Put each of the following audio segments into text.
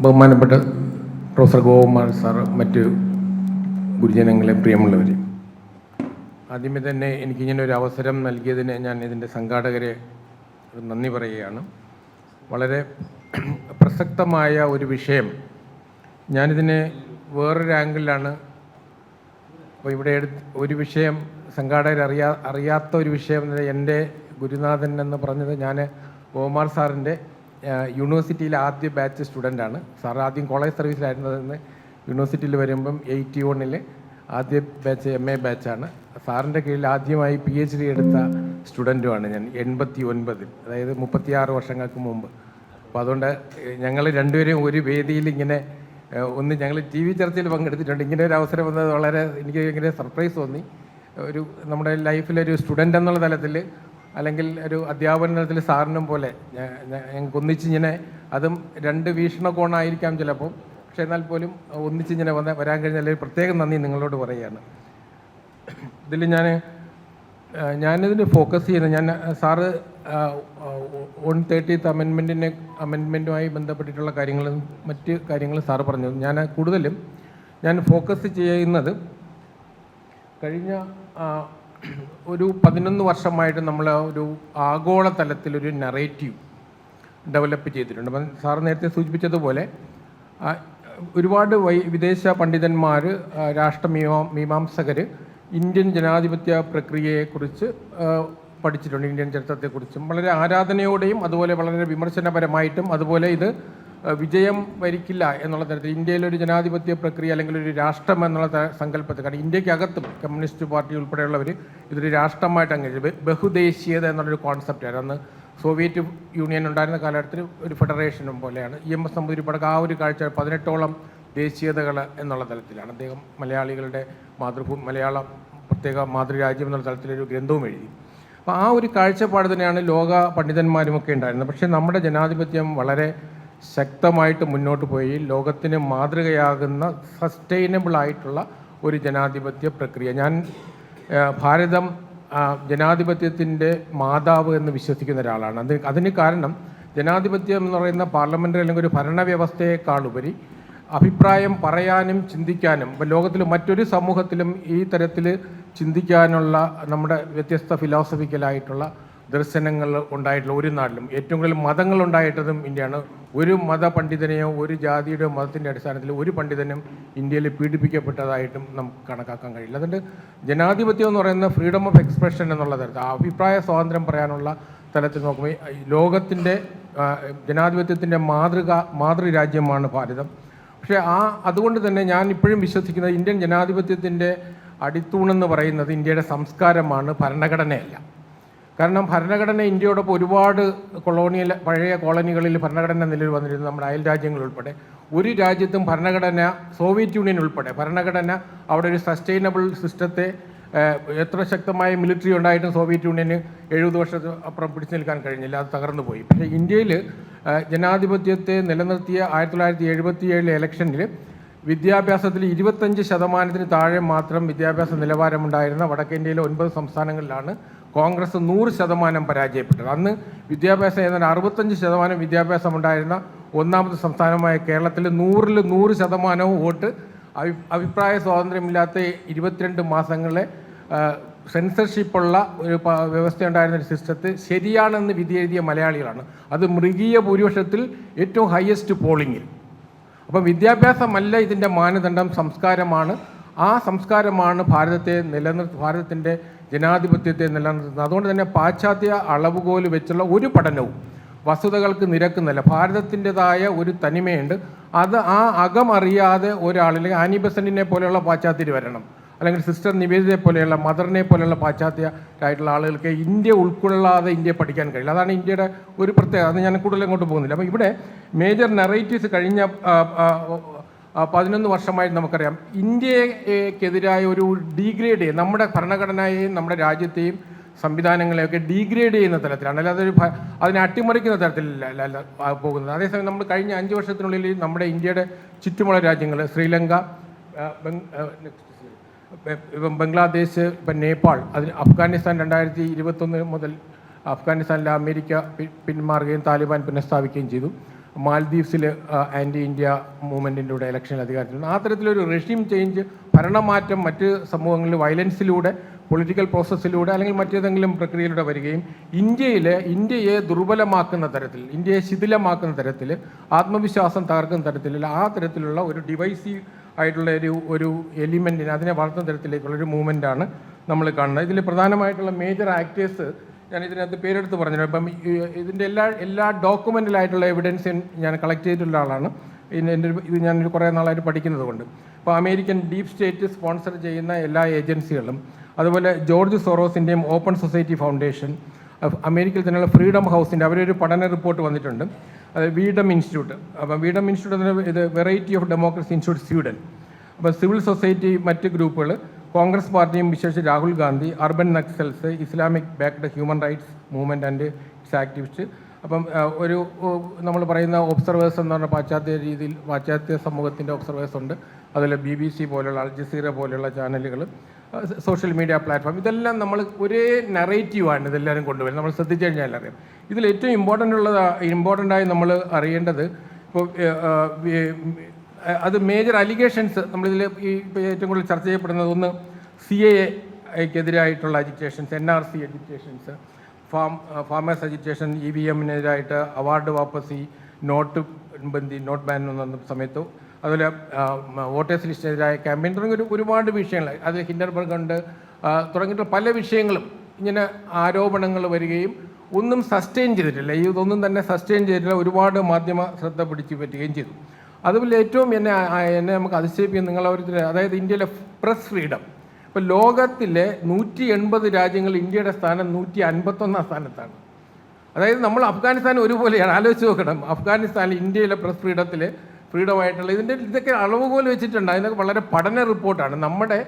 ബഹുമാനപ്പെട്ട professor ഗോകുമാർ sir മറ്റ് ഗുരുജനങ്ങളെ പ്രിയമുള്ളവർ ആദ്യമേ തന്നെ എനിക്കിങ്ങനെ ഒരു അവസരം നൽകിയതിന് ഞാൻ ഇതിന്റെ സംഘാടകരെ നന്ദി പറയുകയാണ്. വളരെ പ്രസക്തമായ ഒരു വിഷയം. ഞാനിതിനെ വേറൊരു ആംഗിളിലാണ്. അപ്പോൾ ഇവിടെ ഒരു വിഷയം സംഘാടകർ അറിയാ അറിയാത്ത ഒരു വിഷയം എന്റെ ഗുരുനാഥൻ എന്ന് പറഞ്ഞത് ഞാൻ ഗോകുമാർ സാറിന്റെ യൂണിവേഴ്സിറ്റിയിലെ ആദ്യ ബാച്ച് സ്റ്റുഡന്റാണ് സാർ ആദ്യം കോളേജ് സർവീസിലായിരുന്നതെന്ന് യൂണിവേഴ്സിറ്റിയിൽ വരുമ്പം എയ്റ്റി വണ്ണിൽ ആദ്യ ബാച്ച് എം എ ബാച്ചാണ് സാറിന്റെ കീഴിൽ ആദ്യമായി പി എച്ച് ഡി എടുത്ത സ്റ്റുഡന്റുമാണ് ഞാൻ എൺപത്തി ഒൻപതിൽ അതായത് മുപ്പത്തിയാറ് വർഷങ്ങൾക്ക് മുമ്പ്. അപ്പോൾ അതുകൊണ്ട് ഞങ്ങൾ രണ്ടുപേരും ഒരു വേദിയിൽ ഇങ്ങനെ ഒന്ന് ഞങ്ങൾ ടി വി ചർച്ചയിൽ പങ്കെടുത്തിട്ടുണ്ട്. ഇങ്ങനെ ഒരു അവസരം വന്നത് വളരെ എനിക്ക് ഭയങ്കര സർപ്രൈസ് തോന്നി. ഒരു നമ്മുടെ ലൈഫിലൊരു സ്റ്റുഡന്റ് എന്നുള്ള തലത്തിൽ അല്ലെങ്കിൽ ഒരു അധ്യാപന തലത്തിൽ സാറിനും പോലെ ഒന്നിച്ചിങ്ങനെ അതും രണ്ട് വീക്ഷണകോണായിരിക്കാം ചിലപ്പോൾ പക്ഷേ എന്നാൽ പോലും ഒന്നിച്ചിങ്ങനെ വന്ന വരാൻ കഴിഞ്ഞാൽ ഒരു പ്രത്യേകം നന്ദി നിങ്ങളോട് പറയുകയാണ്. ഇതിൽ ഞാൻ ഞാനിതിന് ഫോക്കസ് ചെയ്യുന്നത് ഞാൻ സാറ് വൺ തേർട്ടീത്ത് അമെൻമെന്റിനെ അമെൻമെന്റുമായി ബന്ധപ്പെട്ടിട്ടുള്ള കാര്യങ്ങളും മറ്റ് കാര്യങ്ങളും സാറ് പറഞ്ഞു. ഞാൻ കൂടുതലും ഞാൻ ഫോക്കസ് ചെയ്യുന്നത് കഴിഞ്ഞ ഒരു പതിനൊന്ന് വർഷമായിട്ട് നമ്മൾ ഒരു ആഗോള തലത്തിലൊരു നറേറ്റീവ് ഡെവലപ്പ് ചെയ്തിട്ടുണ്ട്. അപ്പം സാർ നേരത്തെ സൂചിപ്പിച്ചതുപോലെ ഒരുപാട് വൈ വിദേശ പണ്ഡിതന്മാർ രാഷ്ട്രമീമാ മീമാംസകർ ഇന്ത്യൻ ജനാധിപത്യ പ്രക്രിയയെക്കുറിച്ച് പഠിച്ചിട്ടുണ്ട് ഇന്ത്യൻ ചരിത്രത്തെക്കുറിച്ചും. വളരെ ആരാധനയോടെയും അതുപോലെ വളരെ വിമർശനപരമായിട്ടും അതുപോലെ ഇത് വിജയം വരിക്കില്ല എന്നുള്ള തരത്തിൽ ഇന്ത്യയിലൊരു ജനാധിപത്യ പ്രക്രിയ അല്ലെങ്കിൽ ഒരു രാഷ്ട്രം എന്നുള്ള സങ്കല്പത്തിൽ കാരണം ഇന്ത്യക്കകത്തും കമ്മ്യൂണിസ്റ്റ് പാർട്ടി ഉൾപ്പെടെയുള്ളവർ ഇതൊരു രാഷ്ട്രമായിട്ട് ബ- ബഹുദേശീയത എന്നുള്ളൊരു കോൺസെപ്റ്റായിരുന്നു അന്ന് സോവിയറ്റ് യൂണിയൻ ഉണ്ടായിരുന്ന കാലഘട്ടത്തിൽ ഒരു ഫെഡറേഷനും പോലെയാണ്. ഇ എം എസ് നമ്പൂതിരിപ്പടക്ക് ആ ഒരു കാഴ്ച പതിനെട്ടോളം ദേശീയതകൾ എന്നുള്ള തലത്തിലാണ്. അദ്ദേഹം മലയാളികളുടെ മാതൃഭൂമി മലയാളം പ്രത്യേക മാതൃരാജ്യം എന്നുള്ള തലത്തിലൊരു ഗ്രന്ഥവും എഴുതി. അപ്പോൾ ആ ഒരു കാഴ്ചപ്പാട് തന്നെയാണ് ലോക പണ്ഡിതന്മാരുമൊക്കെ ഉണ്ടായിരുന്നത്. പക്ഷേ നമ്മുടെ ജനാധിപത്യം വളരെ ശക്തമായിട്ട് മുന്നോട്ട് പോയി. ലോകത്തിന് മാതൃകയാകുന്ന സസ്റ്റൈനബിൾ ആയിട്ടുള്ള ഒരു ജനാധിപത്യ പ്രക്രിയ. ഞാൻ ഭാരതം ജനാധിപത്യത്തിന്റെ മാതാവ് എന്ന് വിശ്വസിക്കുന്ന ഒരാളാണ്. അത് അതിന് കാരണം ജനാധിപത്യം എന്ന് പറയുന്ന പാർലമെന്ററി അല്ലെങ്കിൽ ഒരു ഭരണവ്യവസ്ഥയെക്കാളുപരി അഭിപ്രായം പറയാനും ചിന്തിക്കാനും ഇപ്പം ലോകത്തിൽ മറ്റൊരു സമൂഹത്തിലും ഈ തരത്തിൽ ചിന്തിക്കാനുള്ള നമ്മുടെ വ്യത്യസ്ത ഫിലോസഫിക്കലായിട്ടുള്ള ദർശനങ്ങൾ ഉണ്ടായിട്ടുള്ള ഒരു നാട്ടിലും ഏറ്റവും കൂടുതൽ മതങ്ങൾ ഉണ്ടായിട്ടതും ഇന്ത്യയാണ്. ഒരു മതപണ്ഡിതനെയോ ഒരു ജാതിയുടെയോ മതത്തിന്റെ അടിസ്ഥാനത്തിൽ ഒരു പണ്ഡിതനും ഇന്ത്യയിൽ പീഡിപ്പിക്കപ്പെട്ടതായിട്ടും നമുക്ക് കണക്കാക്കാൻ കഴിയില്ല. അതുകൊണ്ട് ജനാധിപത്യം എന്ന് പറയുന്ന ഫ്രീഡം ഓഫ് എക്സ്പ്രഷൻ എന്നുള്ള തരത്തിൽ അഭിപ്രായ സ്വാതന്ത്ര്യം പറയാനുള്ള തലത്തിൽ നോക്കുമ്പോൾ ലോകത്തിന്റെ ജനാധിപത്യത്തിന്റെ മാതൃക മാതൃരാജ്യമാണ് ഭാരതം. പക്ഷേ ആ അതുകൊണ്ട് തന്നെ ഞാൻ ഇപ്പോഴും വിശ്വസിക്കുന്നത് ഇന്ത്യൻ ജനാധിപത്യത്തിന്റെ അടിത്തൂണെന്ന് പറയുന്നത് ഇന്ത്യയുടെ സംസ്കാരമാണ് ഭരണഘടനയല്ല. കാരണം ഭരണഘടന ഇന്ത്യയോടൊപ്പം ഒരുപാട് കൊളോണിയൽ പഴയ കോളനികളിൽ ഭരണഘടന നിലവിൽ വന്നിരുന്നു നമ്മുടെ അയൽ രാജ്യങ്ങൾ ഉൾപ്പെടെ. ഒരു രാജ്യത്തും ഭരണഘടന സോവിയറ്റ് യൂണിയൻ ഉൾപ്പെടെ. ഭരണഘടന അവിടെ ഒരു സസ്റ്റൈനബിൾ സിസ്റ്റത്തെ എത്ര ശക്തമായ മിലിറ്ററി ഉണ്ടായിട്ടും സോവിയറ്റ് യൂണിയന് എഴുപത് വർഷത്തിന് അപ്പുറം പിടിച്ചു നിൽക്കാൻ കഴിഞ്ഞില്ല. അത് തകർന്നു പോയി. പക്ഷേ ഇന്ത്യയിൽ ജനാധിപത്യത്തെ നിലനിർത്തിയ ആയിരത്തി തൊള്ളായിരത്തി എഴുപത്തി ഏഴിലെ ഇലക്ഷനിൽ വിദ്യാഭ്യാസത്തിൽ ഇരുപത്തഞ്ച് ശതമാനത്തിന് താഴെ മാത്രം വിദ്യാഭ്യാസ നിലവാരമുണ്ടായിരുന്ന വടക്കേന്ത്യയിലെ ഒൻപത് സംസ്ഥാനങ്ങളിലാണ് കോൺഗ്രസ് നൂറ് ശതമാനം പരാജയപ്പെട്ടത്. അന്ന് വിദ്യാഭ്യാസം ഏതാണ്ട് അറുപത്തഞ്ച് ശതമാനം വിദ്യാഭ്യാസം ഉണ്ടായിരുന്ന ഒന്നാമത്തെ സംസ്ഥാനമായ കേരളത്തിൽ നൂറിൽ നൂറ് ശതമാനവും വോട്ട് അഭി അഭിപ്രായ സ്വാതന്ത്ര്യമില്ലാത്ത ഇരുപത്തിരണ്ട് മാസങ്ങളെ സെൻസർഷിപ്പുള്ള ഒരു വ്യവസ്ഥയുണ്ടായിരുന്ന ഒരു സിസ്റ്റത്തെ ശരിയാണെന്ന് വിധിയെഴുതിയ മലയാളികളാണ്. അത് മൃഗീയ ഭൂരിപക്ഷത്തിൽ ഏറ്റവും ഹയസ്റ്റ് പോളിങ്ങിൽ അപ്പം വിദ്യാഭ്യാസമല്ല ഇതിന്റെ മാനദണ്ഡം സംസ്കാരമാണ്. ആ സംസ്കാരമാണ് ഭാരതത്തെ നിലനിർ ഭാരതത്തിന്റെ ജനാധിപത്യത്തെ നിലനിർത്തുന്നത്. അതുകൊണ്ട് തന്നെ പാശ്ചാത്യ അളവുകോൽ വെച്ചുള്ള ഒരു പഠനവും വസ്തുതകൾക്ക് നിരക്കുന്നില്ല. ഭാരതത്തിന്റെതായ ഒരു തനിമയുണ്ട്. അത് ആ അകം അറിയാതെ ഒരാൾ അല്ലെങ്കിൽ ആനി ബസന്റിനെ പോലെയുള്ള പാശ്ചാത്യർ വരണം. അല്ലെങ്കിൽ സിസ്റ്റർ നിവേദിതയെ പോലെയുള്ള മദറിനെ പോലെയുള്ള പാശ്ചാത്യരായിട്ടുള്ള ആളുകൾക്ക് ഇന്ത്യ ഉൾക്കൊള്ളാതെ ഇന്ത്യ പഠിക്കാൻ കഴിയില്ല. അതാണ് ഇന്ത്യയുടെ ഒരു പ്രത്യേകത. അത് ഞാൻ കൂടുതൽ അങ്ങോട്ട് പോകുന്നില്ല. അപ്പോൾ ഇവിടെ മേജർ നെറേറ്റീവ്സ് കഴിഞ്ഞ പതിനൊന്ന് വർഷമായി നമുക്കറിയാം. ഇന്ത്യക്കെതിരായ ഒരു ഡീഗ്രേഡ് നമ്മുടെ ഭരണഘടനയെയും നമ്മുടെ രാജ്യത്തെയും സംവിധാനങ്ങളെയൊക്കെ ഡീഗ്രേഡ് ചെയ്യുന്ന തലത്തിലാണ് അല്ലാതെ ഒരു അതിനെ അട്ടിമറിക്കുന്ന തരത്തിലല്ല പോകുന്നത്. അതേസമയം നമ്മൾ കഴിഞ്ഞ അഞ്ച് വർഷത്തിനുള്ളിൽ നമ്മുടെ ഇന്ത്യയുടെ ചുറ്റുമുള്ള രാജ്യങ്ങൾ ശ്രീലങ്ക ഇപ്പം ബംഗ്ലാദേശ് ഇപ്പം നേപ്പാൾ അതിന് അഫ്ഗാനിസ്ഥാൻ രണ്ടായിരത്തി ഇരുപത്തൊന്ന് മുതൽ അഫ്ഗാനിസ്ഥാനിലെ അമേരിക്ക പിന്മാറുകയും താലിബാൻ പുനഃസ്ഥാപിക്കുകയും ചെയ്തു. മാൽദ്വീപ്സിൽ ആന്റി ഇന്ത്യ മൂവ്മെന്റിന്റെ കൂടെ ഇലക്ഷൻ അധികാരത്തിൽ ആ തരത്തിലൊരു റെഷീം ചേഞ്ച് ഭരണമാറ്റം മറ്റ് സമൂഹങ്ങളിൽ വയലൻസിലൂടെ പൊളിറ്റിക്കൽ പ്രോസസ്സിലൂടെ അല്ലെങ്കിൽ മറ്റേതെങ്കിലും പ്രക്രിയയിലൂടെ വരികയും ഇന്ത്യയിൽ ഇന്ത്യയെ ദുർബലമാക്കുന്ന തരത്തിൽ ഇന്ത്യയെ ശിഥിലമാക്കുന്ന തരത്തിൽ ആത്മവിശ്വാസം തകർക്കുന്ന തരത്തിൽ ആ തരത്തിലുള്ള ഒരു ഡിവൈസീവ് ആയിട്ടുള്ള ഒരു ഒരു എലിമെന്റിനെ അതിനെ വളർത്തുന്ന തരത്തിലേക്കുള്ള ഒരു മൂവ്മെന്റാണ് നമ്മൾ കാണുന്നത്. ഇതിൽ പ്രധാനമായിട്ടുള്ള മേജർ ആക്ടേഴ്സ് ഞാൻ ഇതിനകത്ത് പേരെടുത്ത് പറഞ്ഞു ഇപ്പം ഇതിന്റെ എല്ലാ എല്ലാ ഡോക്യുമെന്റലായിട്ടുള്ള എവിഡൻസ് ഞാൻ കളക്ട് ചെയ്തിട്ടുള്ള ആളാണ്. ഇതിന് എന്റെ ഇത് ഞാൻ കുറേ നാളായിട്ട് പഠിക്കുന്നത് കൊണ്ട് അപ്പോൾ അമേരിക്കൻ ഡീപ് സ്റ്റേറ്റ് സ്പോൺസർ ചെയ്യുന്ന എല്ലാ ഏജൻസികളും അതുപോലെ ജോർജ് സോറോസിന്റെയും ഓപ്പൺ സൊസൈറ്റി ഫൗണ്ടേഷൻ അമേരിക്കയിൽ തന്നെയുള്ള ഫ്രീഡം ഹൗസിന്റെ അവരൊരു പഠന റിപ്പോർട്ട് വന്നിട്ടുണ്ട്. അത് വീഡം ഇൻസ്റ്റിറ്റ്യൂട്ട് അപ്പം വീഡം ഇൻസ്റ്റിറ്റ്യൂട്ട് ഇത് variety of democracy institute Sweden അപ്പോൾ സിവിൽ സൊസൈറ്റി മറ്റ് ഗ്രൂപ്പുകൾ കോൺഗ്രസ് പാർട്ടിയും വിശേഷിച്ച് Rahul Gandhi urban Naxals Islamic backed human rights movement and its activist അപ്പം ഒരു നമ്മൾ പറയുന്ന ഒബ്സർവേഴ്സ് എന്ന് പറഞ്ഞ പാശ്ചാത്യ രീതിയിൽ പാശ്ചാത്യ സമൂഹത്തിന്റെ ഒബ്സർവേഴ്സ് ഉണ്ട്. അതുപോലെ ബി ബി സി പോലെയുള്ള അൽജസീറ പോലെയുള്ള ചാനലുകൾ സോഷ്യൽ മീഡിയ പ്ലാറ്റ്ഫോം ഇതെല്ലാം നമ്മൾ ഒരേ നറേറ്റീവാണ് ഇതെല്ലാവരും കൊണ്ടുവരുന്നത്. നമ്മൾ ശ്രദ്ധിച്ചു കഴിഞ്ഞാൽ അറിയാം. ഇതിൽ ഏറ്റവും ഇമ്പോർട്ടന്റ് ഉള്ളത് ഇമ്പോർട്ടന്റ് ആയി നമ്മൾ അറിയേണ്ടത് ഇപ്പോൾ അത് മേജർ അലിഗേഷൻസ് നമ്മളിതിൽ ഈ ഏറ്റവും കൂടുതൽ ചർച്ച ചെയ്യപ്പെടുന്നത് ഒന്ന് C A എക്കെതിരായിട്ടുള്ള agitations N R C agitations farm farmers agitation E V എമ്മിനെതിരായിട്ട് award wapsi note Bandi note ban എന്ന് സമയത്ത്. അതുപോലെ വോട്ടേഴ്സ് ലിസ്റ്റിനെതിരായ ക്യാമ്പയിൻ തുടങ്ങിയ ഒരു ഒരുപാട് വിഷയങ്ങൾ. അത് ഹിൻഡർബർഗ് ഉണ്ട്. തുടങ്ങിയിട്ടുള്ള പല വിഷയങ്ങളും ഇങ്ങനെ ആരോപണങ്ങൾ വരികയും ഒന്നും സസ്റ്റെയിൻ ചെയ്തിട്ടില്ല. ഈ ഇതൊന്നും തന്നെ സസ്റ്റെയിൻ ചെയ്തിട്ടില്ല. ഒരുപാട് മാധ്യമ ശ്രദ്ധ പിടിച്ചു പറ്റുകയും ചെയ്തു. അതുപോലെ ഏറ്റവും എന്നെ എന്നെ നമുക്ക് അതിശയിപ്പിക്കുന്ന നിങ്ങൾ അതായത് ഇന്ത്യയിലെ പ്രസ് ഫ്രീഡം ഇപ്പോൾ ലോകത്തിലെ നൂറ്റി എൺപത് രാജ്യങ്ങൾ ഇന്ത്യയുടെ സ്ഥാനം നൂറ്റി അൻപത്തൊന്നാം സ്ഥാനത്താണ്. അതായത് നമ്മൾ അഫ്ഗാനിസ്ഥാൻ ഒരുപോലെയാണ്. ആലോചിച്ച് നോക്കണം. അഫ്ഗാനിസ്ഥാനിൽ ഇന്ത്യയിലെ പ്രസ് ഫ്രീഡത്തിൽ ഫ്രീഡം ആയിട്ടുള്ള ഇതിന്റെ ഇതൊക്കെ അളവുകോൽ വെച്ചിട്ടുണ്ട്. അതിനൊക്കെ വളരെ പഠന റിപ്പോർട്ടാണ്. നമ്മുടെ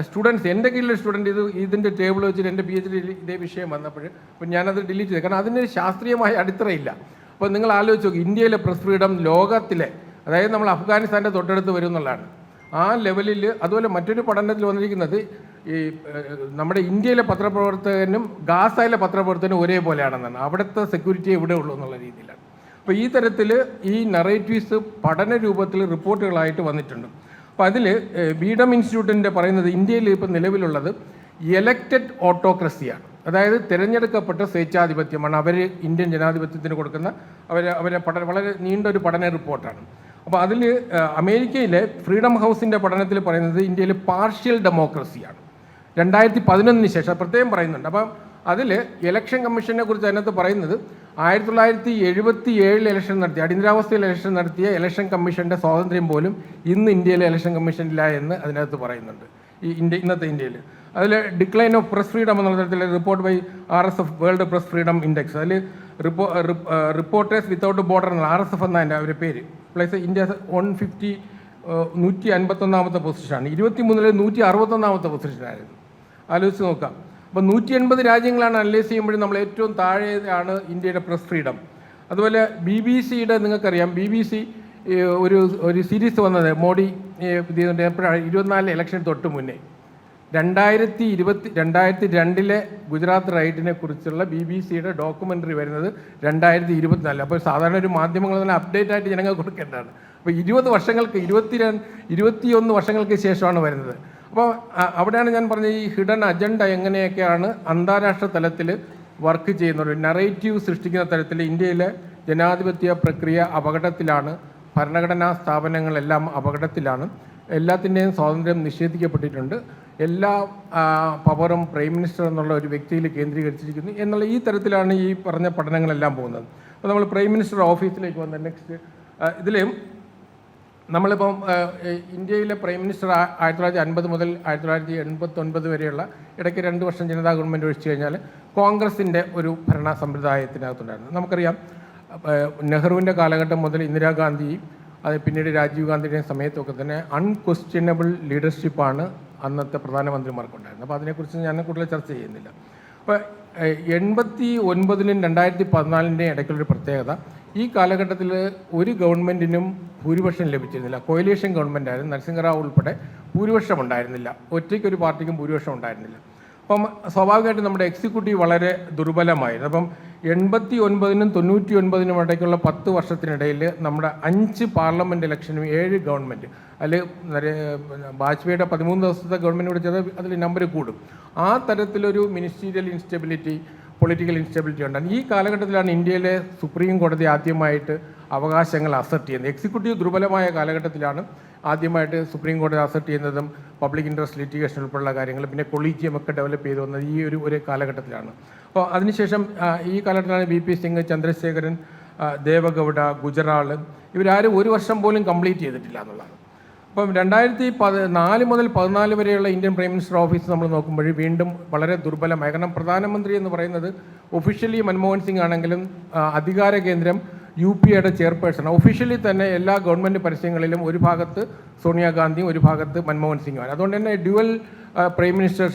സ്റ്റുഡൻസ് എന്റെ കീഴിലെ സ്റ്റുഡന്റ് ഇത് ഇതിന്റെ ടേബിൾ വെച്ചിട്ട് എന്റെ പി എച്ച് ഡി ഇതേ വിഷയം വന്നപ്പോൾ അപ്പം ഞാനത് ഡിലീറ്റ് ചെയ്തു. കാരണം അതിന് ശാസ്ത്രീയമായ അടിത്തറയില്ല. അപ്പോൾ നിങ്ങൾ ആലോചിച്ച് നോക്കും. ഇന്ത്യയിലെ പ്രസ് ഫ്രീഡം ലോകത്തിലെ അതായത് നമ്മൾ അഫ്ഗാനിസ്ഥാന്റെ തൊട്ടടുത്ത് വരും എന്നുള്ളതാണ്. ആ ലെവലിൽ അതുപോലെ മറ്റൊരു പഠനത്തിൽ വന്നിരിക്കുന്നത് ഈ നമ്മുടെ ഇന്ത്യയിലെ പത്രപ്രവർത്തകനും ഗാസയിലെ പത്രപ്രവർത്തകനും ഒരേപോലെയാണെന്നാണ്. അവിടുത്തെ സെക്യൂരിറ്റി എവിടെ ഉള്ളൂ എന്നുള്ള രീതിയിലാണ്. അപ്പോൾ ഈ തരത്തിൽ ഈ നറേറ്റീവ്സ് പഠന രൂപത്തിൽ റിപ്പോർട്ടുകളായിട്ട് വന്നിട്ടുണ്ട്. അപ്പോൾ അതിൽ ബീഡം ഇൻസ്റ്റിറ്റ്യൂട്ടിന്റെ പറയുന്നത് ഇന്ത്യയിൽ ഇപ്പോൾ നിലവിലുള്ളത് എലക്റ്റഡ് ഓട്ടോക്രസിയാണ് അതായത് തിരഞ്ഞെടുക്കപ്പെട്ട സ്വേച്ഛാധിപത്യമാണ്. അവർ ഇന്ത്യൻ ജനാധിപത്യത്തിന് കൊടുക്കുന്ന അവർ അവരെ പഠന വളരെ നീണ്ട ഒരു പഠന റിപ്പോർട്ടാണ് അപ്പോൾ അതിൽ അമേരിക്കയിലെ ഫ്രീഡം ഹൗസിന്റെ പഠനത്തിൽ പറയുന്നത് ഇന്ത്യയിൽ പാർഷ്യൽ ഡെമോക്രസിയാണ് രണ്ടായിരത്തി പതിനൊന്നിന് ശേഷം പ്രത്യേകം പറയുന്നുണ്ട്. അപ്പം അതിൽ ഇലക്ഷൻ കമ്മീഷനെ കുറിച്ച് അതിനകത്ത് പറയുന്നത് ആയിരത്തി തൊള്ളായിരത്തി എഴുപത്തി ഏഴിൽ ഇലക്ഷൻ നടത്തിയ അടിയന്തരാവസ്ഥയിൽ ഇലക്ഷൻ നടത്തിയ ഇലക്ഷൻ കമ്മീഷന്റെ സ്വാതന്ത്ര്യം പോലും ഇന്ന് ഇന്ത്യയിലെ ഇലക്ഷൻ കമ്മീഷനില്ല എന്ന് അതിനകത്ത് പറയുന്നുണ്ട്. ഈ ഇന്ത്യ ഇന്നത്തെ ഇന്ത്യയിൽ അതിൽ ഡിക്ലൈൻ ഓഫ് പ്രസ് ഫ്രീഡം എന്നുള്ള തരത്തിൽ report by R S F world press freedom index അതിൽ റിപ്പോ റിപ്പോർട്ടേഴ്സ് വിത്തൗട്ട് ബോർഡർ എന്നുള്ള ആർ എസ് എഫ് എന്നാണ് അവരുടെ പേര്. പ്ലസ് ഇന്ത്യ വൺ ഫിഫ്റ്റി നൂറ്റി അൻപത്തൊന്നാമത്തെ പൊസിഷനാണ്. ഇരുപത്തി മൂന്നിൽ നൂറ്റി അറുപത്തൊന്നാമത്തെ പൊസിഷനായിരുന്നു. ആലോചിച്ച് നോക്കാം. അപ്പോൾ നൂറ്റി എൺപത് രാജ്യങ്ങളാണ് അനലൈസ് ചെയ്യുമ്പോഴും നമ്മൾ ഏറ്റവും താഴെയാണ് ഇന്ത്യയുടെ പ്രസ് ഫ്രീഡം. അതുപോലെ ബി ബി സിയുടെ നിങ്ങൾക്കറിയാം. ബി ബി സി ഒരു ഒരു സീരീസ് വന്നത് മോഡി എപ്പോഴാണ്? ഇരുപത്തിനാലിലെ ഇലക്ഷൻ തൊട്ട് മുന്നേ. രണ്ടായിരത്തി ഇരുപത്തി രണ്ടായിരത്തി രണ്ടിലെ ഗുജറാത്ത് റൈഡിനെ കുറിച്ചുള്ള ബി ബി സിയുടെ ഡോക്യുമെന്ററി വരുന്നത് രണ്ടായിരത്തി ഇരുപത്തിനാലിൽ അപ്പോൾ സാധാരണ ഒരു മാധ്യമങ്ങൾ തന്നെ അപ്ഡേറ്റ് ആയിട്ട് ജനങ്ങൾ കൊടുക്കേണ്ടതാണ്. അപ്പോൾ ഇരുപത് വർഷങ്ങൾക്ക് ഇരുപത്തി രണ്ട് ഇരുപത്തിയൊന്ന് വർഷങ്ങൾക്ക് ശേഷമാണ് വരുന്നത്. അപ്പോൾ അവിടെയാണ് ഞാൻ പറഞ്ഞ ഈ ഹിഡൻ അജണ്ട എങ്ങനെയൊക്കെയാണ് അന്താരാഷ്ട്ര തലത്തിൽ വർക്ക് ചെയ്യുന്നത്? നറേറ്റീവ് സൃഷ്ടിക്കുന്ന തരത്തിൽ ഇന്ത്യയിലെ ജനാധിപത്യ പ്രക്രിയ അപകടത്തിലാണ് ഭരണഘടനാ സ്ഥാപനങ്ങളെല്ലാം അപകടത്തിലാണ് എല്ലാത്തിന്റെയും സ്വാതന്ത്ര്യം നിഷേധിക്കപ്പെട്ടിട്ടുണ്ട്. എല്ലാ പവറും പ്രൈം മിനിസ്റ്റർ എന്നുള്ള ഒരു വ്യക്തിയിൽ കേന്ദ്രീകരിച്ചിരിക്കുന്നു എന്നുള്ള ഈ തരത്തിലാണ് ഈ പറഞ്ഞ പഠനങ്ങളെല്ലാം പോകുന്നത്. അപ്പോൾ നമ്മൾ പ്രൈം മിനിസ്റ്റർ ഓഫീസിലേക്ക് വന്ന നെക്സ്റ്റ് ഇതിലും നമ്മളിപ്പം ഇന്ത്യയിലെ പ്രൈം മിനിസ്റ്റർ ആയിരത്തി തൊള്ളായിരത്തി അൻപത് മുതൽ ആയിരത്തി തൊള്ളായിരത്തി എൺപത്തൊൻപത് വരെയുള്ള ഇടയ്ക്ക് രണ്ട് വർഷം ജനതാ ഗവൺമെന്റ് ഒഴിച്ചു കഴിഞ്ഞാൽ കോൺഗ്രസിന്റെ ഒരു ഭരണ സമ്പ്രദായത്തിനകത്തുണ്ടായിരുന്നു നമുക്കറിയാം നെഹ്റുവിന്റെ കാലഘട്ടം മുതൽ ഇന്ദിരാഗാന്ധിയും അത് പിന്നീട് രാജീവ് ഗാന്ധിയുടെയും സമയത്തൊക്കെ തന്നെ അൺക്വസ്റ്റ്യനബിൾ ലീഡർഷിപ്പാണ് അന്നത്തെ പ്രധാനമന്ത്രിമാർക്കുണ്ടായിരുന്നു. അപ്പോൾ അതിനെക്കുറിച്ച് ഞാൻ കൂടുതൽ ചർച്ച ചെയ്യുന്നില്ല. അപ്പോൾ എൺപത്തി ഒൻപതിനും രണ്ടായിരത്തി പതിനാലിന്റെയും ഇടയ്ക്കുള്ളൊരു പ്രത്യേകത ഈ കാലഘട്ടത്തിൽ ഒരു ഗവൺമെന്റിനും ഭൂരിപക്ഷം ലഭിച്ചിരുന്നില്ല. കോയിലേഷൻ ഗവൺമെന്റ് ആയിരുന്നു നരസിംഹറാവു ഉൾപ്പെടെ ഭൂരിപക്ഷം ഉണ്ടായിരുന്നില്ല. ഒറ്റയ്ക്കൊരു പാർട്ടിക്കും ഭൂരിപക്ഷം ഉണ്ടായിരുന്നില്ല. അപ്പം സ്വാഭാവികമായിട്ടും നമ്മുടെ എക്സിക്യൂട്ടീവ് വളരെ ദുർബലമായിരുന്നു. അപ്പം എൺപത്തി ഒൻപതിനും തൊണ്ണൂറ്റി ഒൻപതിനും ഇടയ്ക്കുള്ള പത്ത് വർഷത്തിനിടയിൽ നമ്മുടെ അഞ്ച് പാർലമെന്റ് ഇലക്ഷനും ഏഴ് ഗവൺമെന്റ് അതിൽ വാജ്പേയിയുടെ പതിമൂന്ന് ദിവസത്തെ ഗവൺമെന്റ് വിളിച്ചത് അതിൽ നമ്പർ കൂടും. ആ തരത്തിലൊരു മിനിസ്റ്റീരിയൽ ഇൻസ്റ്റെബിലിറ്റി പൊളിറ്റിക്കൽ ഇൻസ്റ്റെബിലിറ്റി ഉണ്ടാണ് ഈ കാലഘട്ടത്തിലാണ് ഇന്ത്യയിലെ സുപ്രീം കോടതി ആദ്യമായിട്ട് അവകാശങ്ങൾ അസർട്ട് ചെയ്യുന്നത്. എക്സിക്യൂട്ടീവ് ദുർബലമായ കാലഘട്ടത്തിലാണ് ആദ്യമായിട്ട് സുപ്രീം കോടതി അസർട്ട് ചെയ്യുന്നതും പബ്ലിക് ഇൻട്രസ്റ്റ് ലിറ്റിഗേഷൻ ഉൾപ്പെടെയുള്ള കാര്യങ്ങൾ പിന്നെ കൊളീജിയം ഒക്കെ ഡെവലപ്പ് ചെയ്തു വന്നത് ഈ ഒരു ഒരു കാലഘട്ടത്തിലാണ്. അപ്പോൾ അതിനുശേഷം ഈ കാലഘട്ടത്തിലാണ് വി പി സിംഗ് ചന്ദ്രശേഖരൻ ദേവഗൗഡ ഗുജറാൾ ഇവരാരും ഒരു വർഷം പോലും കംപ്ലീറ്റ് ചെയ്തിട്ടില്ല എന്നുള്ളതാണ്. അപ്പം രണ്ടായിരത്തി പത് നാല് മുതൽ പതിനാല് വരെയുള്ള ഇന്ത്യൻ പ്രൈം മിനിസ്റ്റർ ഓഫീസ് നമ്മൾ നോക്കുമ്പോൾ വീണ്ടും വളരെ ദുർബലമായി. കാരണം പ്രധാനമന്ത്രി എന്ന് പറയുന്നത് ഒഫീഷ്യലി മൻമോഹൻ സിംഗ് ആണെങ്കിലും അധികാര കേന്ദ്രം യു പി എയുടെ ചെയർപേഴ്സൺ. ഒഫീഷ്യലി തന്നെ എല്ലാ ഗവൺമെന്റ് പരസ്യങ്ങളിലും ഒരു ഭാഗത്ത് സോണിയാഗാന്ധിയും ഒരു ഭാഗത്ത് മൻമോഹൻ സിംഗുമാണ്. അതുകൊണ്ട് തന്നെ ഡ്യുവൽ പ്രൈം മിനിസ്റ്റർ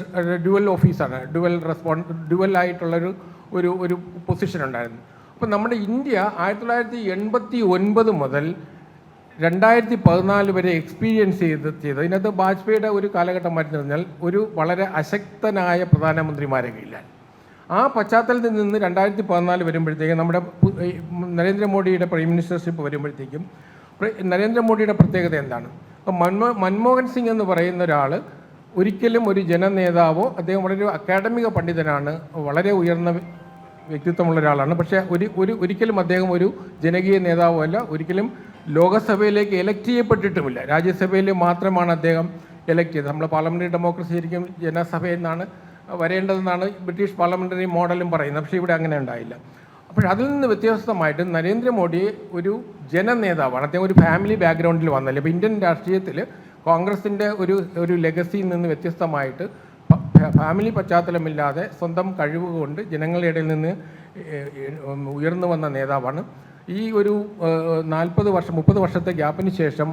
ഡ്യുവൽ ഓഫീസാണ്. ഡ്യുവൽ റെസ്പോണ്ട് ഡ്യുവൽ ആയിട്ടുള്ളൊരു ഒരു ഒരു പൊസിഷൻ ഉണ്ടായിരുന്നു. അപ്പോൾ നമ്മുടെ ഇന്ത്യ ആയിരത്തി തൊള്ളായിരത്തി എൺപത്തി ഒൻപത് മുതൽ രണ്ടായിരത്തി പതിനാല് വരെ എക്സ്പീരിയൻസ് ചെയ്ത് ചെയ്ത് ഇതിനകത്ത് വാജ്പേയിയുടെ ഒരു കാലഘട്ടം മാറ്റി പറഞ്ഞാൽ ഒരു വളരെ അശക്തനായ പ്രധാനമന്ത്രിമാരെ കീഴിലാണ് ആ പശ്ചാത്തലത്തിൽ നിന്ന് രണ്ടായിരത്തി പതിനാല് വരുമ്പോഴത്തേക്കും നമ്മുടെ നരേന്ദ്രമോദിയുടെ പ്രൈം മിനിസ്റ്റർഷിപ്പ് വരുമ്പോഴത്തേക്കും നരേന്ദ്രമോദിയുടെ പ്രത്യേകത എന്താണ്? അപ്പോൾ മൻമോ മൻമോഹൻ സിംഗ് എന്ന് പറയുന്ന ഒരാൾ ഒരിക്കലും ഒരു ജനനേതാവോ അദ്ദേഹം വളരെ അക്കാഡമിക പണ്ഡിതനാണ് വളരെ ഉയർന്ന വ്യക്തിത്വമുള്ള ഒരാളാണ്. പക്ഷേ ഒരു ഒരു ഒരിക്കലും അദ്ദേഹം ഒരു ജനകീയ നേതാവോ അല്ല ഒരിക്കലും ലോകസഭയിലേക്ക് എലക്ട് ചെയ്യപ്പെട്ടിട്ടുമില്ല. രാജ്യസഭയിൽ മാത്രമാണ് അദ്ദേഹം എലക്ട് ചെയ്തത്. നമ്മൾ പാർലമെന്ററി ഡെമോക്രസി ശരിക്കും ജനസഭയിൽ നിന്നാണ് വരേണ്ടതെന്നാണ് ബ്രിട്ടീഷ് പാർലമെന്ററി മോഡലും പറയുന്നത്. പക്ഷേ ഇവിടെ അങ്ങനെ ഉണ്ടായില്ല. അപ്പോൾ അതിൽ നിന്ന് വ്യത്യസ്തമായിട്ട് നരേന്ദ്രമോദി ഒരു ജനനേതാവാണ്. അദ്ദേഹം ഒരു ഫാമിലി ബാക്ക്ഗ്രൗണ്ടിൽ വന്നല്ലേ. അപ്പോൾ ഇന്ത്യൻ രാഷ്ട്രീയത്തിൽ കോൺഗ്രസിന്റെ ഒരു ഒരു ലെഗസിയിൽ നിന്ന് വ്യത്യസ്തമായിട്ട് ഫാമിലി പശ്ചാത്തലമില്ലാതെ സ്വന്തം കഴിവ് കൊണ്ട് ജനങ്ങളുടെ ഇടയിൽ നിന്ന് ഉയർന്നു വന്ന നേതാവാണ്. ഈ ഒരു നാൽപ്പത് വർഷം മുപ്പത് വർഷത്തെ ഗ്യാപ്പിന് ശേഷം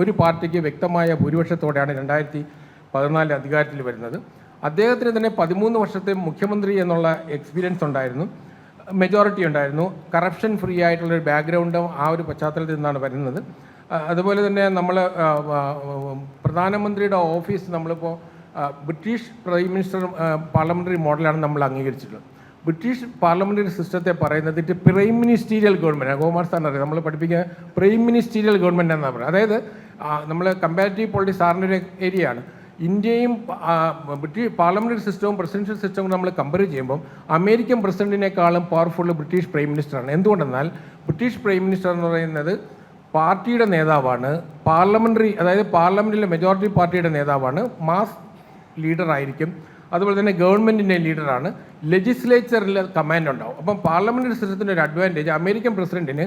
ഒരു പാർട്ടിക്ക് വ്യക്തമായ ഭൂരിപക്ഷത്തോടെയാണ് രണ്ടായിരത്തി പതിനാലിൽ അധികാരത്തിൽ വരുന്നത്. അദ്ദേഹത്തിന് തന്നെ പതിമൂന്ന് വർഷത്തെ മുഖ്യമന്ത്രി എന്നുള്ള എക്സ്പീരിയൻസ് ഉണ്ടായിരുന്നു. മെജോറിറ്റി ഉണ്ടായിരുന്നു. കറപ്ഷൻ ഫ്രീ ആയിട്ടുള്ള ഒരു ബാക്ക്ഗ്രൗണ്ടും ആ ഒരു പശ്ചാത്തലത്തിൽ നിന്നാണ് വരുന്നത്. അതുപോലെ തന്നെ നമ്മൾ പ്രധാനമന്ത്രിയുടെ ഓഫീസ് നമ്മളിപ്പോൾ ബ്രിട്ടീഷ് പ്രൈം മിനിസ്റ്റർ പാർലമെന്ററി മോഡലാണ് നമ്മൾ അംഗീകരിച്ചിട്ടുള്ളത്. ബ്രിട്ടീഷ് പാർലമെന്ററി സിസ്റ്റത്തെ പറയുന്നത് it prime ministerial government Gomar സാറിന് അറിയാം. നമ്മൾ പഠിപ്പിക്കുന്ന പ്രൈം മിനിസ്റ്റീരിയൽ ഗവൺമെന്റ് എന്നാണ് പറയുന്നത്. അതായത് നമ്മൾ കമ്പാരിറ്റീവ് പൊളിറ്റിക്സ് സാറിന്റെ ഒരു ഏരിയയാണ് ഇന്ത്യയും ബ്രിട്ടീഷ് പാർലമെന്ററി സിസ്റ്റവും പ്രസിഡൻഷ്യൽ സിസ്റ്റവും നമ്മൾ കമ്പയർ ചെയ്യുമ്പോൾ അമേരിക്കൻ പ്രസിഡന്റിനേക്കാളും പവർഫുൾ ബ്രിട്ടീഷ് പ്രൈം മിനിസ്റ്ററാണ് എന്തുകൊണ്ടെന്നാൽ ബ്രിട്ടീഷ് പ്രൈം മിനിസ്റ്റർ എന്ന് പറയുന്നത് പാർട്ടിയുടെ നേതാവാണ്. പാർലമെന്ററി അതായത് പാർലമെന്റിലെ മെജോറിറ്റി പാർട്ടിയുടെ നേതാവാണ്. മാസ് ലീഡറായിരിക്കും അതുപോലെ തന്നെ ഗവൺമെന്റിന്റെ ലീഡറാണ് ലെജിസ്ലേച്ചറിൽ കമാൻഡ് ഉണ്ടാവും. അപ്പം പാർലമെന്ററി സിസ്റ്റത്തിന്റെ ഒരു അഡ്വാന്റേജ് അമേരിക്കൻ പ്രസിഡന്റിന്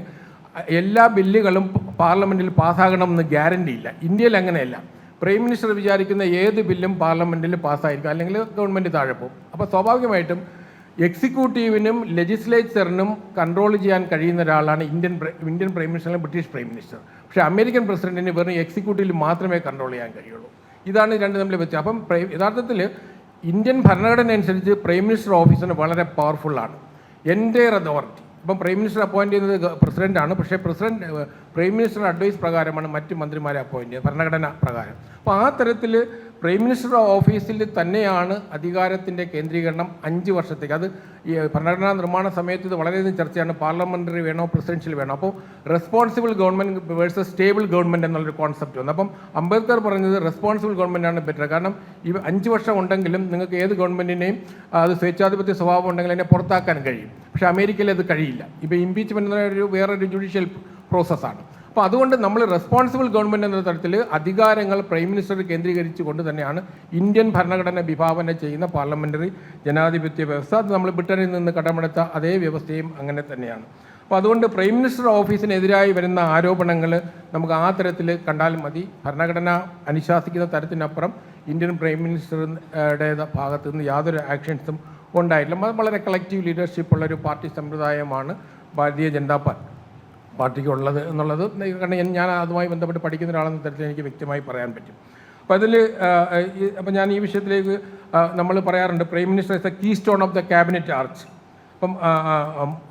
എല്ലാ ബില്ലുകളും പാർലമെന്റിൽ പാസ്സാകണമെന്ന് ഗ്യാരണ്ടി ഇല്ല. ഇന്ത്യയിൽ അങ്ങനെയല്ല. പ്രൈം മിനിസ്റ്റർ വിചാരിക്കുന്ന ഏത് ബില്ലും പാർലമെന്റിൽ പാസ്സായിരിക്കും. അല്ലെങ്കിൽ ഗവൺമെന്റ് താഴെ പോകും. അപ്പോൾ സ്വാഭാവികമായിട്ടും എക്സിക്യൂട്ടീവിനും ലെജിസ്ലേച്ചറിനും കൺട്രോൾ ചെയ്യാൻ കഴിയുന്ന ഒരാളാണ് ഇന്ത്യൻ ഇന്ത്യൻ പ്രൈം മിനിസ്റ്റർ അല്ലെങ്കിൽ ബ്രിട്ടീഷ് പ്രൈം മിനിസ്റ്റർ പക്ഷേ അമേരിക്കൻ പ്രസിഡന്റിന് വെറും എക്സിക്യൂട്ടീവിൽ മാത്രമേ കൺട്രോൾ ചെയ്യാൻ കഴിയുള്ളൂ. ഇതാണ് രണ്ട് തമ്മിൽ വെച്ചത് അപ്പം യഥാർത്ഥത്തിൽ ഇന്ത്യൻ ഭരണഘടന അനുസരിച്ച് പ്രൈം മിനിസ്റ്റർ ഓഫീസിന് വളരെ പവർഫുള്ളാണ് എന്റെ അതോറിറ്റി ഇപ്പം പ്രൈം മിനിസ്റ്റർ അപ്പോയിന്റ് ചെയ്യുന്നത് പ്രസിഡന്റാണ് പക്ഷേ പ്രസിഡന്റ് പ്രൈം മിനിസ്റ്റർ അഡ്വൈസ് പ്രകാരമാണ് മറ്റ് മന്ത്രിമാരെ അപ്പോയിന്റ് ചെയ്യുന്നത് ഭരണഘടന പ്രകാരം. അപ്പോൾ ആ തരത്തിൽ പ്രൈം മിനിസ്റ്റർ ഓഫീസിൽ തന്നെയാണ് അധികാരത്തിന്റെ കേന്ദ്രീകരണം അഞ്ച് വർഷത്തേക്ക്. അത് ഈ ഭരണഘടനാ നിർമ്മാണ സമയത്ത് ഇത് വളരെയധികം ചർച്ചയാണ്. പാർലമെന്ററി വേണോ പ്രസിഡൻഷ്യൽ വേണോ? അപ്പോൾ responsible government versus stable government എന്നുള്ളൊരു കോൺസെപ്റ്റ് വന്നു. അപ്പം അംബേദ്കർ പറഞ്ഞത് റെസ്പോൺസിബിൾ ഗവൺമെന്റ് ആണ് ബെറ്റർ കാരണം ഈ അഞ്ച് വർഷം ഉണ്ടെങ്കിലും നിങ്ങൾക്ക് ഏത് ഗവൺമെന്റിനെയും അത് സ്വേച്ഛാധിപത്യ സ്വഭാവം ഉണ്ടെങ്കിൽ അതിനെ പുറത്താക്കാൻ കഴിയും. പക്ഷേ അമേരിക്കയിൽ അത് കഴിയില്ല. ഇപ്പോൾ ഇംപീച്ച്മെന്റ് എന്ന ഒരു വേറൊരു ജുഡീഷ്യൽ പ്രോസസ്സാണ് അപ്പോൾ അതുകൊണ്ട് നമ്മൾ റെസ്പോൺസിബിൾ ഗവൺമെന്റ് എന്ന തരത്തിൽ അധികാരങ്ങൾ പ്രൈം മിനിസ്റ്റർ കേന്ദ്രീകരിച്ചു കൊണ്ട് തന്നെയാണ് ഇന്ത്യൻ ഭരണഘടന വിഭാവന ചെയ്യുന്ന പാർലമെന്ററി ജനാധിപത്യ വ്യവസ്ഥ. അത് നമ്മൾ ബ്രിട്ടനിൽ നിന്ന് കടമെടുത്ത അതേ വ്യവസ്ഥയും അങ്ങനെ തന്നെയാണ്. അപ്പോൾ അതുകൊണ്ട് പ്രൈം മിനിസ്റ്റർ ഓഫീസിനെതിരായി വരുന്ന ആരോപണങ്ങൾ നമുക്ക് ആ തരത്തിൽ കണ്ടാൽ മതി. ഭരണഘടന അനുശാസിക്കുന്ന തരത്തിനപ്പുറം ഇന്ത്യൻ പ്രൈം മിനിസ്റ്ററുടെ ഭാഗത്തു നിന്ന് യാതൊരു ആക്ഷൻസും ഉണ്ടായിട്ടില്ല. വളരെ കളക്റ്റീവ് ലീഡർഷിപ്പ് ഉള്ള ഒരു പാർട്ടി സമ്പ്രദായമാണ് ഭാരതീയ ജനതാ പാർട്ടി. പാർട്ടിക്കുള്ളത് എന്നുള്ളത് കാരണം ഞാൻ- അതുമായി ബന്ധപ്പെട്ട് പഠിക്കുന്ന ഒരാളെന്ന തരത്തിൽ എനിക്ക് വ്യക്തമായി പറയാൻ പറ്റും. അപ്പോൾ അതിൽ അപ്പം ഞാൻ ഈ വിഷയത്തിലേക്ക് നമ്മൾ പറയാറുണ്ട് prime minister is a keystone of the cabinet arch അപ്പം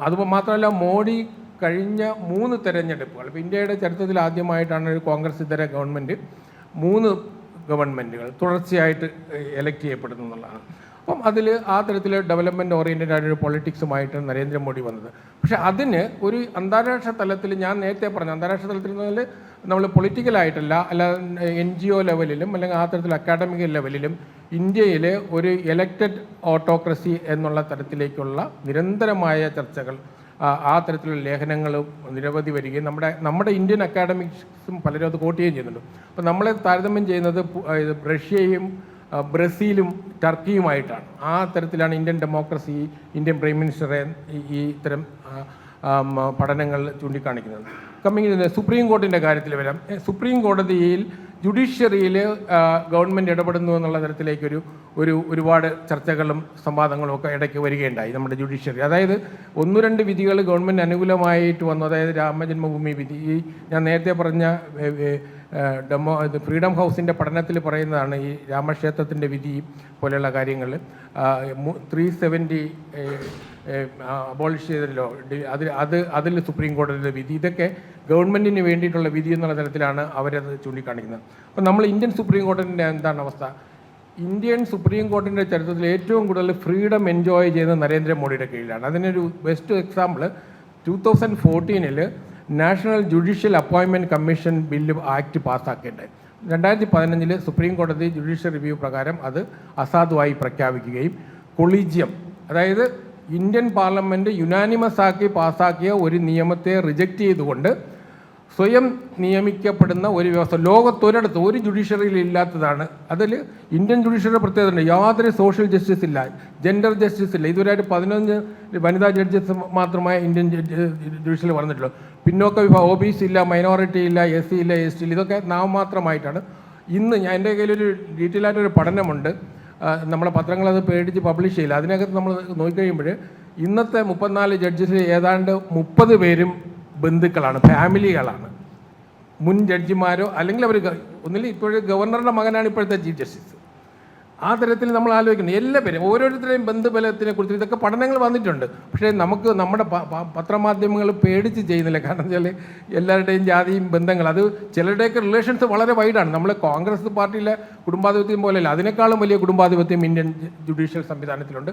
അതുപോലെ മാത്രമല്ല മോഡി കഴിഞ്ഞ മൂന്ന് തെരഞ്ഞെടുപ്പുകൾ ഇപ്പോൾ ഇന്ത്യയുടെ ചരിത്രത്തിൽ ആദ്യമായിട്ടാണ് ഒരു കോൺഗ്രസ് ഇതര ഗവൺമെന്റ് മൂന്ന് ഗവൺമെന്റുകൾ തുടർച്ചയായിട്ട് എലക്ട് ചെയ്യപ്പെടുന്നു എന്നുള്ളതാണ്. അപ്പം അതിൽ ആ തരത്തിൽ ഡെവലപ്മെന്റ് ഓറിയന്റഡ് ആയിട്ടൊരു പൊളിറ്റിക്സുമായിട്ട് നരേന്ദ്രമോദി വന്നത്. പക്ഷേ അതിന് ഒരു അന്താരാഷ്ട്ര തലത്തിൽ ഞാൻ നേരത്തെ പറഞ്ഞു അന്താരാഷ്ട്ര തലത്തിൽ എന്ന് പറഞ്ഞാൽ നമ്മൾ പൊളിറ്റിക്കലായിട്ടല്ല അല്ല എൻ ജി ഒ ലെവലിലും അല്ലെങ്കിൽ ആ തരത്തിൽ അക്കാഡമിക് ലെവലിലും ഇന്ത്യയിൽ ഒരു എലക്റ്റഡ് ഓട്ടോക്രസി എന്നുള്ള തരത്തിലേക്കുള്ള നിരന്തരമായ ചർച്ചകൾ ആ തരത്തിലുള്ള ലേഖനങ്ങളും നിരവധി വരികയും നമ്മുടെ നമ്മുടെ ഇന്ത്യൻ അക്കാഡമിക്സും പലരും അത് കോട്ട് ചെയ്യുകയും ചെയ്യുന്നുണ്ട്. അപ്പോൾ നമ്മളെ താരതമ്യം ചെയ്യുന്നത് റഷ്യയും ബ്രസീലും ടർക്കിയുമായിട്ടാണ്. ആ തരത്തിലാണ് ഇന്ത്യൻ ഡെമോക്രസി ഇന്ത്യൻ പ്രൈം മിനിസ്റ്ററെ ഈ ഇത്തരം പഠനങ്ങൾ ചൂണ്ടിക്കാണിക്കുന്നത്. കമ്മിങ് സുപ്രീം കോർട്ടിന്റെ കാര്യത്തിൽ വരാം. സുപ്രീം കോടതിയിൽ ജുഡീഷ്യറിയിൽ ഗവൺമെന്റ് ഇടപെടുന്നു എന്നുള്ള തരത്തിലേക്കൊരു ഒരു ഒരുപാട് ചർച്ചകളും സംവാദങ്ങളും ഒക്കെ ഇടയ്ക്ക് വരികയുണ്ടായി നമ്മുടെ ജുഡീഷ്യറി. അതായത് ഒന്ന് രണ്ട് വിധികൾ ഗവൺമെന്റ് അനുകൂലമായിട്ട് വന്നു. അതായത് രാമജന്മഭൂമി വിധി. ഈ ഞാൻ നേരത്തെ പറഞ്ഞ ഡെമോ ഇത് ഫ്രീഡം ഹൗസിന്റെ പഠനത്തിൽ പറയുന്നതാണ് ഈ രാമക്ഷേത്രത്തിന്റെ വിധി പോലെയുള്ള കാര്യങ്ങൾ ത്രീ സെവന്റി അബോളിഷ് ചെയ്തല്ലോ. അതിൽ അത് അതിൽ സുപ്രീം കോടതിയുടെ വിധി. ഇതൊക്കെ ഗവൺമെന്റിന് വേണ്ടിയിട്ടുള്ള വിധി എന്നുള്ള തരത്തിലാണ് അവരത് ചൂണ്ടിക്കാണിക്കുന്നത്. അപ്പോൾ നമ്മൾ ഇന്ത്യൻ സുപ്രീം കോടതിന്റെ എന്താണ് അവസ്ഥ? ഇന്ത്യൻ സുപ്രീം കോടതിന്റെ ചരിത്രത്തിൽ ഏറ്റവും കൂടുതൽ ഫ്രീഡം എൻജോയ് ചെയ്യുന്നത് നരേന്ദ്രമോദിയുടെ കീഴിലാണ്. അതിനൊരു ബെസ്റ്റ് എക്സാമ്പിൾ ടു തൗസൻഡ് ഫോർട്ടീനിൽ നാഷണൽ ജുഡീഷ്യൽ അപ്പോയിൻമെന്റ് കമ്മീഷൻ ബില്ല് ആക്ട് പാസ്സാക്കേണ്ടത് രണ്ടായിരത്തി പതിനഞ്ചിൽ സുപ്രീം കോടതി ജുഡീഷ്യൽ റിവ്യൂ പ്രകാരം അത് അസാധുവായി പ്രഖ്യാപിക്കുകയും കൊളീജിയം അതായത് ഇന്ത്യൻ പാർലമെന്റ് യുനാനിമസ് ആക്കി പാസ്സാക്കിയ ഒരു നിയമത്തെ റിജക്റ്റ് ചെയ്തുകൊണ്ട് സ്വയം നിയമിക്കപ്പെടുന്ന ഒരു വ്യവസ്ഥ. ലോകത്തൊരിടത്ത് ഒരു ജുഡീഷ്യറിയിൽ ഇല്ലാത്തതാണ്. അതിൽ ഇന്ത്യൻ ജുഡീഷ്യറിയുടെ പ്രത്യേകത ഉണ്ട്. യാതൊരു സോഷ്യൽ ജസ്റ്റിസ് ഇല്ല. ജെൻഡർ ജസ്റ്റിസ് ഇല്ല. ഇതുവരെയായിട്ട് പതിനൊന്ന് വനിതാ ജഡ്ജസ് മാത്രമായ ഇന്ത്യൻ ജുഡീഷ്യറിൽ വന്നിട്ടുള്ളൂ. പിന്നോക്ക വിഭാഗം ഒ ബി സി ഇല്ല മൈനോറിറ്റി ഇല്ല എസ് സി ഇല്ല എസ് ടി ഇല്ല ഇതൊക്കെ നാമമാത്രമായിട്ടാണ്. ഇന്ന് ഞാൻ എന്റെ കയ്യിലൊരു ഡീറ്റെയിൽ ആയിട്ടൊരു പഠനമുണ്ട്. നമ്മളെ പത്രങ്ങൾ അത് പേടിച്ച് പബ്ലിഷ് ചെയ്യില്ല. അതിനകത്ത് നമ്മൾ നോക്കിക്കഴിയുമ്പോൾ ഇന്നത്തെ മുപ്പത്തിനാല് ജഡ്ജസിൽ ഏതാണ്ട് മുപ്പത് പേരും ബന്ധുക്കളാണ് ഫാമിലികളാണ്. മുൻ ജഡ്ജിമാരോ അല്ലെങ്കിൽ അവർ ഒന്നിൽ ഇപ്പോഴും ഗവർണറുടെ മകനാണ് ഇപ്പോഴത്തെ ചീഫ് ജസ്റ്റിസ്. ആ തരത്തിൽ നമ്മൾ ആലോചിക്കണം. എല്ലാ പേരും ഓരോരുത്തരുടെയും ബന്ധുബലത്തിനെ കുറിച്ച് ഇതൊക്കെ പഠനങ്ങൾ വന്നിട്ടുണ്ട്. പക്ഷേ നമുക്ക് നമ്മുടെ പത്രമാധ്യമങ്ങൾ പേടിച്ച് ചെയ്യുന്നില്ല. കാരണം വെച്ചാൽ എല്ലാവരുടെയും ജാതിയും ബന്ധങ്ങൾ അത് ചിലരുടെയൊക്കെ റിലേഷൻസ് വളരെ വൈഡാണ് നമ്മൾ കോൺഗ്രസ് പാർട്ടിയിലെ കുടുംബാധിപത്യം പോലെയല്ല അതിനേക്കാളും വലിയ കുടുംബാധിപത്യം ഇന്ത്യൻ ജുഡീഷ്യൽ സംവിധാനത്തിലുണ്ട്.